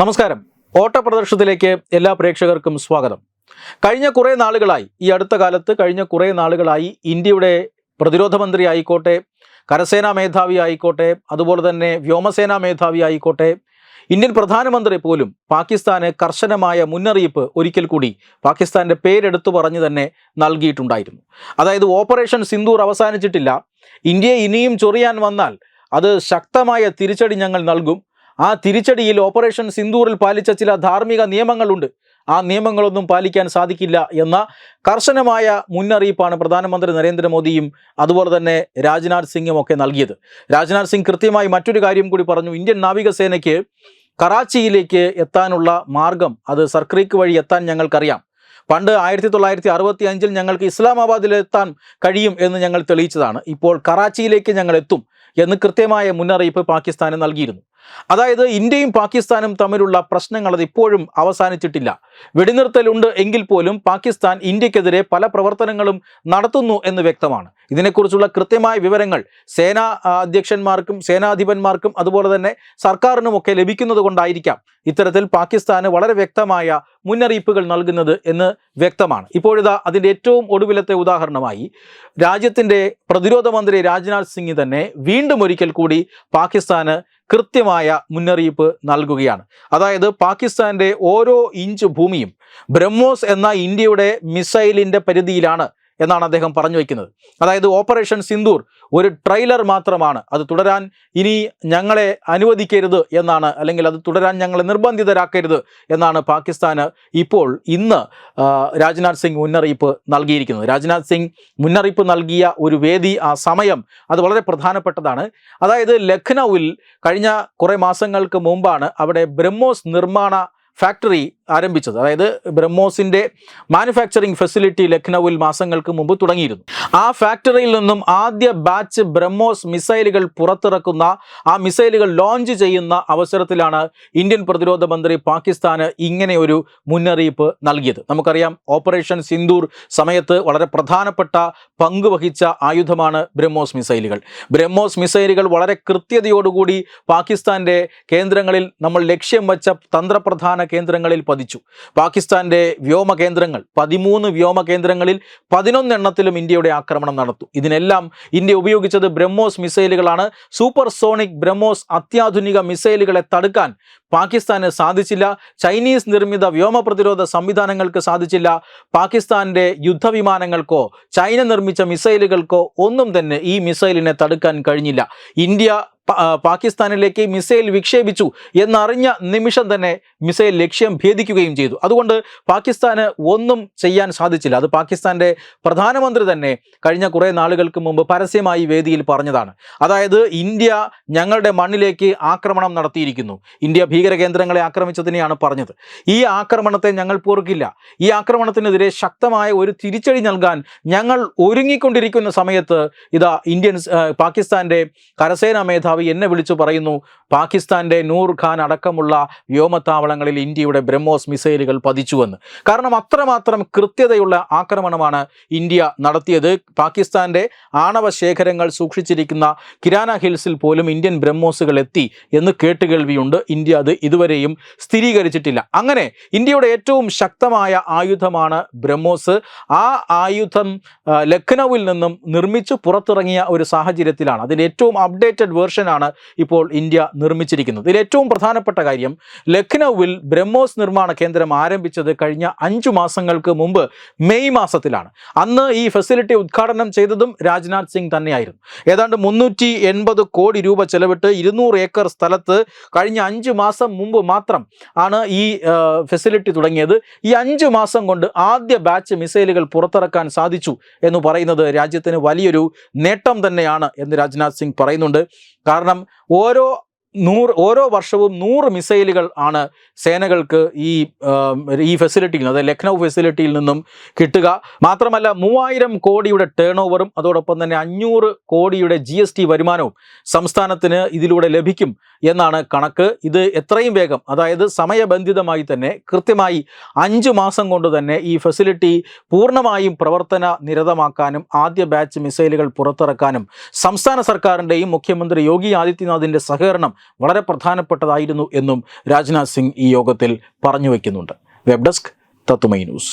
നമസ്കാരം. ഓട്ടപ്രദർശനത്തിലേക്ക് എല്ലാ പ്രേക്ഷകർക്കും സ്വാഗതം. കഴിഞ്ഞ കുറേ നാളുകളായി ഈ അടുത്ത കാലത്ത് കഴിഞ്ഞ കുറേ നാളുകളായി ഇന്ത്യയുടെ പ്രതിരോധ മന്ത്രി ആയിക്കോട്ടെ കരസേനാ മേധാവി ആയിക്കോട്ടെ അതുപോലെ തന്നെ വ്യോമസേനാ മേധാവി ആയിക്കോട്ടെ ഇന്ത്യൻ പ്രധാനമന്ത്രി പോലും പാകിസ്ഥാന് കർശനമായ മുന്നറിയിപ്പ് ഒരിക്കൽ കൂടി പാകിസ്ഥാന്റെ പേരെടുത്തു പറഞ്ഞു തന്നെ നൽകിയിട്ടുണ്ടായിരുന്നു. അതായത് ഓപ്പറേഷൻ സിന്ദൂർ അവസാനിച്ചിട്ടില്ല. ഇന്ത്യയെ ഇനിയും ചൊറിയാൻ വന്നാൽ അത് ശക്തമായ തിരിച്ചടി ഞങ്ങൾ നൽകും. ആ തിരിച്ചടിയിൽ ഓപ്പറേഷൻ സിന്ദൂറിൽ പാലിച്ച ചില ധാർമ്മിക നിയമങ്ങളുണ്ട്. ആ നിയമങ്ങളൊന്നും പാലിക്കാൻ സാധിക്കില്ല എന്ന കർശനമായ മുന്നറിയിപ്പാണ് പ്രധാനമന്ത്രി നരേന്ദ്രമോദിയും അതുപോലെ തന്നെ രാജ്നാഥ് സിംഗും ഒക്കെ നൽകിയത്. രാജ്നാഥ് സിംഗ് കൃത്യമായി മറ്റൊരു കാര്യം കൂടി പറഞ്ഞു. ഇന്ത്യൻ നാവികസേനയ്ക്ക് കറാച്ചിയിലേക്ക് എത്താനുള്ള മാർഗം അത് സർക്രീക്ക് വഴി എത്താൻ ഞങ്ങൾക്കറിയാം. പണ്ട് ആയിരത്തി തൊള്ളായിരത്തി അറുപത്തി അഞ്ചിൽ ഞങ്ങൾക്ക് ഇസ്ലാമാബാദിൽ എത്താൻ കഴിയും എന്ന് ഞങ്ങൾ തെളിയിച്ചതാണ്. ഇപ്പോൾ കറാച്ചിയിലേക്ക് ഞങ്ങൾ എത്തും എന്ന് കൃത്യമായ മുന്നറിയിപ്പ് പാകിസ്ഥാന് നൽകിയിരുന്നു. അതായത് ഇന്ത്യയും പാകിസ്ഥാനും തമ്മിലുള്ള പ്രശ്നങ്ങൾ അത് ഇപ്പോഴും അവസാനിച്ചിട്ടില്ല. വെടിനിർത്തലുണ്ട് എങ്കിൽ പോലും പാകിസ്ഥാൻ ഇന്ത്യക്കെതിരെ പല പ്രവർത്തനങ്ങളും നടത്തുന്നു എന്ന് വ്യക്തമാണ്. ഇതിനെക്കുറിച്ചുള്ള കൃത്യമായ വിവരങ്ങൾ സേനാ അധ്യക്ഷന്മാർക്കും സേനാധിപന്മാർക്കും അതുപോലെ തന്നെ സർക്കാരിനുമൊക്കെ ലഭിക്കുന്നത് കൊണ്ടായിരിക്കാം ഇത്തരത്തിൽ പാകിസ്ഥാന് വളരെ വ്യക്തമായ മുന്നറിയിപ്പുകൾ നൽകുന്നത് എന്ന് വ്യക്തമാണ്. ഇപ്പോഴിതാ അതിന്റെ ഏറ്റവും ഒടുവിലത്തെ ഉദാഹരണമായി രാജ്യത്തിന്റെ പ്രതിരോധ മന്ത്രി രാജ്നാഥ് സിംഗ് തന്നെ വീണ്ടും ഒരിക്കൽ കൂടി പാകിസ്ഥാന് കൃത്യമായ മുന്നറിയിപ്പ് നൽകുകയാണ്. അതായത് പാകിസ്ഥാന്റെ ഓരോ ഇഞ്ച് ഭൂമിയും ബ്രഹ്മോസ് എന്ന ഇന്ത്യയുടെ മിസൈലിന്റെ പരിധിയിലാണ് എന്നാണ് അദ്ദേഹം പറഞ്ഞു വയ്ക്കുന്നത്. അതായത് ഓപ്പറേഷൻ സിന്ദൂർ ഒരു ട്രെയിലർ മാത്രമാണ്. അത് തുടരാൻ ഇനി ഞങ്ങളെ അനുവദിക്കരുത് എന്നാണ് അല്ലെങ്കിൽ അത് തുടരാൻ ഞങ്ങളെ നിർബന്ധിതരാക്കരുത് എന്നാണ് പാകിസ്ഥാന് ഇപ്പോൾ ഇന്ന് രാജ്നാഥ് സിംഗ് മുന്നറിയിപ്പ് നൽകിയിരിക്കുന്നത്. രാജ്നാഥ് സിംഗ് മുന്നറിയിപ്പ് നൽകിയ ഒരു വേദി ആ സമയം അത് വളരെ പ്രധാനപ്പെട്ടതാണ്. അതായത് ലഖ്നൌവിൽ കഴിഞ്ഞ കുറേ മാസങ്ങൾക്ക് മുമ്പാണ് അവിടെ ബ്രഹ്മോസ് നിർമ്മാണ ഫാക്ടറി ആരംഭിച്ചത്. അതായത് ബ്രഹ്മോസിന്റെ മാനുഫാക്ചറിംഗ് ഫെസിലിറ്റി ലഖ്നൌവിൽ മാസങ്ങൾക്ക് മുമ്പ് തുടങ്ങിയിരുന്നു. ആ ഫാക്ടറിയിൽ നിന്നും ആദ്യ ബാച്ച് ബ്രഹ്മോസ് മിസൈലുകൾ പുറത്തിറക്കുന്ന ആ മിസൈലുകൾ ലോഞ്ച് ചെയ്യുന്ന അവസരത്തിലാണ് ഇന്ത്യൻ പ്രതിരോധ മന്ത്രി പാകിസ്ഥാന് ഇങ്ങനെ ഒരു മുന്നറിയിപ്പ് നൽകിയത്. നമുക്കറിയാം ഓപ്പറേഷൻ സിന്ദൂർ സമയത്ത് വളരെ പ്രധാനപ്പെട്ട പങ്ക് വഹിച്ച ആയുധമാണ് ബ്രഹ്മോസ് മിസൈലുകൾ ബ്രഹ്മോസ് മിസൈലുകൾ വളരെ കൃത്യതയോടുകൂടി പാകിസ്ഥാന്റെ കേന്ദ്രങ്ങളിൽ നമ്മൾ ലക്ഷ്യം വച്ച തന്ത്രപ്രധാന കേന്ദ്രങ്ങളിൽ പതിച്ചു. പാകിസ്ഥാന്റെ വ്യോമ കേന്ദ്രങ്ങൾ പതിമൂന്ന് വ്യോമ കേന്ദ്രങ്ങളിൽ പതിനൊന്നെണ്ണത്തിലും ഇന്ത്യയുടെ ആക്രമണം നടത്തും ഇതിനെല്ലാം ഇന്ത്യ ഉപയോഗിച്ചത് ബ്രഹ്മോസ് മിസൈലുകളാണ്. സൂപ്പർ സോണിക് ബ്രഹ്മോസ് അത്യാധുനിക മിസൈലുകളെ തടുക്കാൻ പാകിസ്ഥാന് സാധിച്ചില്ല. ചൈനീസ് നിർമ്മിത വ്യോമ പ്രതിരോധ സംവിധാനങ്ങൾക്ക് സാധിച്ചില്ല. പാകിസ്ഥാന്റെ യുദ്ധവിമാനങ്ങൾക്കോ ചൈന നിർമ്മിച്ച മിസൈലുകൾക്കോ ഒന്നും തന്നെ ഈ മിസൈലിനെ തടുക്കാൻ കഴിഞ്ഞില്ല. ഇന്ത്യ പാകിസ്ഥാനിലേക്ക് മിസൈൽ വിക്ഷേപിച്ചു എന്നറിഞ്ഞ നിമിഷം തന്നെ മിസൈൽ ലക്ഷ്യം ഭേദിക്കുകയും ചെയ്തു. അതുകൊണ്ട് പാകിസ്ഥാന് ഒന്നും ചെയ്യാൻ സാധിച്ചില്ല. അത് പാകിസ്ഥാന്റെ പ്രധാനമന്ത്രി തന്നെ കഴിഞ്ഞ കുറേ നാളുകൾക്ക് മുമ്പ് പരസ്യമായി വേദിയിൽ പറഞ്ഞതാണ്. അതായത് ഇന്ത്യ ഞങ്ങളുടെ മണ്ണിലേക്ക് ആക്രമണം നടത്തിയിരിക്കുന്നു. ഇന്ത്യ ഭീകര കേന്ദ്രങ്ങളെ ആക്രമിച്ചതിനെയാണ് പറഞ്ഞത്. ഈ ആക്രമണത്തെ ഞങ്ങൾ പൊറുക്കില്ല. ഈ ആക്രമണത്തിനെതിരെ ശക്തമായ ഒരു തിരിച്ചടി നൽകാൻ ഞങ്ങൾ ഒരുങ്ങിക്കൊണ്ടിരിക്കുന്ന സമയത്ത് ഇതാ ഇന്ത്യൻ പാകിസ്ഥാന്റെ കരസേനാ മേധാവി എന്നെ വിളിച്ചു പറയുന്നു. പാകിസ്ഥാന്റെ നൂർ ഖാൻ അടക്കമുള്ള വ്യോമത്താവളങ്ങളിൽ ഇന്ത്യയുടെ ബ്രഹ്മോസ് മിസൈലുകൾ പതിച്ചുവെന്ന്. കാരണം അത്രമാത്രം കൃത്യതയുള്ള ആക്രമണമാണ് ഇന്ത്യ നടത്തിയത്. പാകിസ്ഥാന്റെ ആണവ ശേഖരങ്ങൾ സൂക്ഷിച്ചിരിക്കുന്ന കിരാന ഹിൽസിൽ പോലും ഇന്ത്യൻ ബ്രഹ്മോസുകൾ എത്തി എന്ന് കേട്ടുകേൾവിയുണ്ട്. ഇന്ത്യ അത് ഇതുവരെയും സ്ഥിരീകരിച്ചിട്ടില്ല. അങ്ങനെ ഇന്ത്യയുടെ ഏറ്റവും ശക്തമായ ആയുധമാണ് ബ്രഹ്മോസ്. ആ ആയുധം ലഖ്നൌവിൽ നിന്നും നിർമ്മിച്ചു പുറത്തിറങ്ങിയ ഒരു സാഹചര്യത്തിലാണ്. അതിന്റെ ഏറ്റവും അപ്ഡേറ്റഡ് വേർഷനാണ് ഇപ്പോൾ ഇന്ത്യ നിർമ്മിച്ചിരിക്കുന്നത്. ഇതിൽ ഏറ്റവും പ്രധാനപ്പെട്ട കാര്യം ലഖ്നൌവിൽ ബ്രഹ്മോസ് നിർമ്മാണ കേന്ദ്രം ആരംഭിച്ചത് കഴിഞ്ഞ അഞ്ചു മാസങ്ങൾക്ക് മുമ്പ് മെയ് മാസത്തിലാണ്. അന്ന് ഈ ഫെസിലിറ്റി ഉദ്ഘാടനം ചെയ്തതും രാജ്നാഥ് സിംഗ് തന്നെയായിരുന്നു. ഏതാണ്ട് മുന്നൂറ്റി കോടി രൂപ ചെലവിട്ട് ഇരുന്നൂറ് ഏക്കർ സ്ഥലത്ത് കഴിഞ്ഞ അഞ്ച് മാസം മുമ്പ് മാത്രം ആണ് ഈ ഫെസിലിറ്റി തുടങ്ങിയത്. ഈ അഞ്ച് മാസം കൊണ്ട് ആദ്യ ബാച്ച് മിസൈലുകൾ പുറത്തിറക്കാൻ സാധിച്ചു എന്ന് പറയുന്നത് രാജ്യത്തിന് വലിയൊരു നേട്ടം തന്നെയാണ് എന്ന് രാജ്നാഥ് സിംഗ് പറയുന്നുണ്ട്. കാരണം ഓരോ നൂറ് ഓരോ വർഷവും നൂറ് മിസൈലുകൾ ആണ് സേനകൾക്ക് ഈ ഈ ഫെസിലിറ്റിയിൽ അതായത് ലക്നൗ ഫെസിലിറ്റിയിൽ നിന്നും കിട്ടുക. മാത്രമല്ല മൂവായിരം കോടിയുടെ ടേൺ ഓവറും അതോടൊപ്പം തന്നെ അഞ്ഞൂറ് കോടിയുടെ ജി എസ് ടി വരുമാനവും സംസ്ഥാനത്തിന് ഇതിലൂടെ ലഭിക്കും എന്നാണ് കണക്ക്. ഇത് എത്രയും വേഗം അതായത് സമയബന്ധിതമായി തന്നെ കൃത്യമായി അഞ്ച് മാസം കൊണ്ട് തന്നെ ഈ ഫെസിലിറ്റി പൂർണമായും പ്രവർത്തന നിരതമാക്കാനും ആദ്യ ബാച്ച് മിസൈലുകൾ പുറത്തിറക്കാനും സംസ്ഥാന സർക്കാരിന്റെയും മുഖ്യമന്ത്രി യോഗി ആദിത്യനാഥിന്റെ സഹകരണം വളരെ പ്രധാനപ്പെട്ടതായിരുന്നു എന്നും രാജ്നാഥ് സിംഗ് ഈ യോഗത്തിൽ പറഞ്ഞു വയ്ക്കുന്നുണ്ട് വെബ് ഡെസ്ക് തത്തുമൈ ന്യൂസ്.